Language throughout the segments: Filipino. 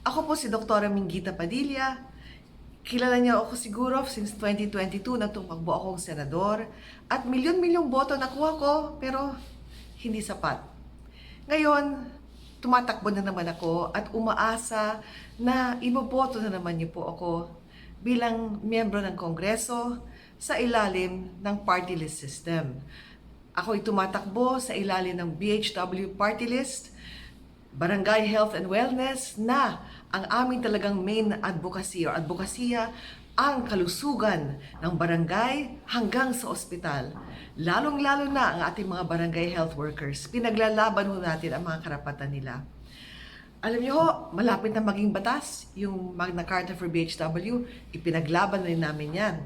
Ako po si Dr. Minggita Padilla. Kilala niyo ako siguro since 2022 na tumakbo akong senador at milyon-milyong boto nakuha ko pero hindi sapat. Ngayon, tumatakbo na naman ako at umaasa na iboboto na naman niyo po ako bilang miyembro ng Kongreso sa ilalim ng party list system. Ako'y tumatakbo sa ilalim ng BHW party list, Barangay Health and Wellness na ang aming talagang main advocacy or advokasya ang kalusugan ng barangay hanggang sa ospital. Lalong-lalo na ang ating mga barangay health workers. Pinaglalaban ho natin ang mga karapatan nila. Alam niyo ho, malapit na maging batas yung Magna Carta for BHW. Ipinaglaban rin namin yan.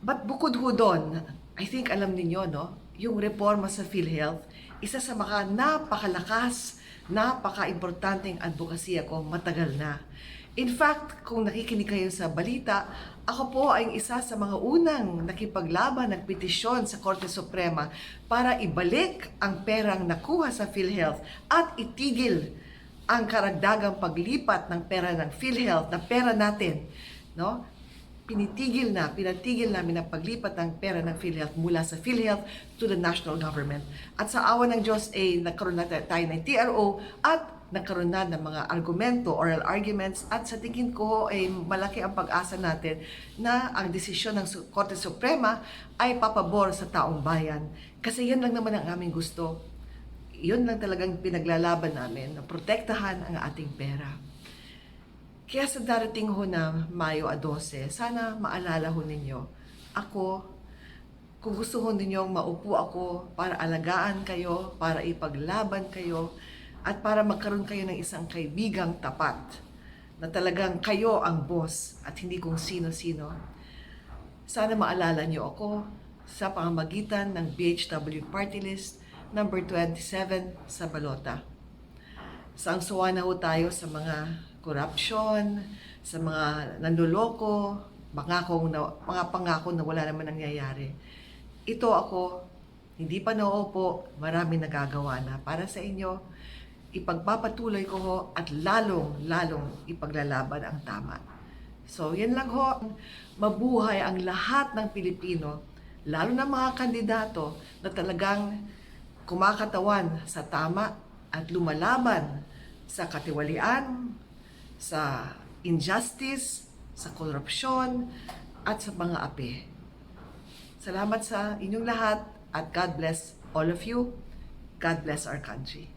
But bukod ho doon, I think alam ninyo, no? Yung reforma sa PhilHealth, isa sa mga napakalakas, napaka-importanteng advokasya ko matagal na. In fact, kung nakikinig kayo sa balita, ako po ay isa sa mga unang nakipaglaban ng petisyon sa Korte Suprema para ibalik ang perang nakuha sa PhilHealth at itigil ang karagdagang paglipat ng pera ng PhilHealth, na pera natin, no? Pinitigil na, pinatigil namin ang paglipat ng pera ng PhilHealth mula sa PhilHealth to the national government. At sa awa ng Diyos ay nagkaroon na tayo ng TRO at nagkaroon na ng mga argumento, oral arguments, at sa tingin ko ay malaki ang pag-asa natin na ang desisyon ng Korte Suprema ay papabor sa taong bayan. Kasi yan lang naman ang aming gusto. Yun lang talagang pinaglalaban namin, na protektahan ang ating pera. Kaya sa darating ho na Mayo a 12, sana maalala ho ninyo, ako, kung gusto ho ninyong maupo ako para alagaan kayo, para ipaglaban kayo, at para magkaroon kayo ng isang kaibigang tapat, na talagang kayo ang boss at hindi kung sino-sino. Sana maalala niyo ako sa pamamagitan ng BHW Party List number 27 sa Balota. Sangsuwa na ho tayo sa mga corruption, sa mga nanloloko, pangako na, mga pangako na wala naman nangyayari. Ito ako, hindi pa nauupo, marami nagagawa na para sa inyo. Ipagpapatuloy ko ho at lalong, lalong ipaglalaban ang tama. So, yan lang ho. Mabuhay ang lahat ng Pilipino, lalo na mga kandidato na talagang kumakatawan sa tama at lumalaban sa katiwalian, sa injustice, sa korupsyon, at sa mga api. Salamat sa inyong lahat at God bless all of you. God bless our country.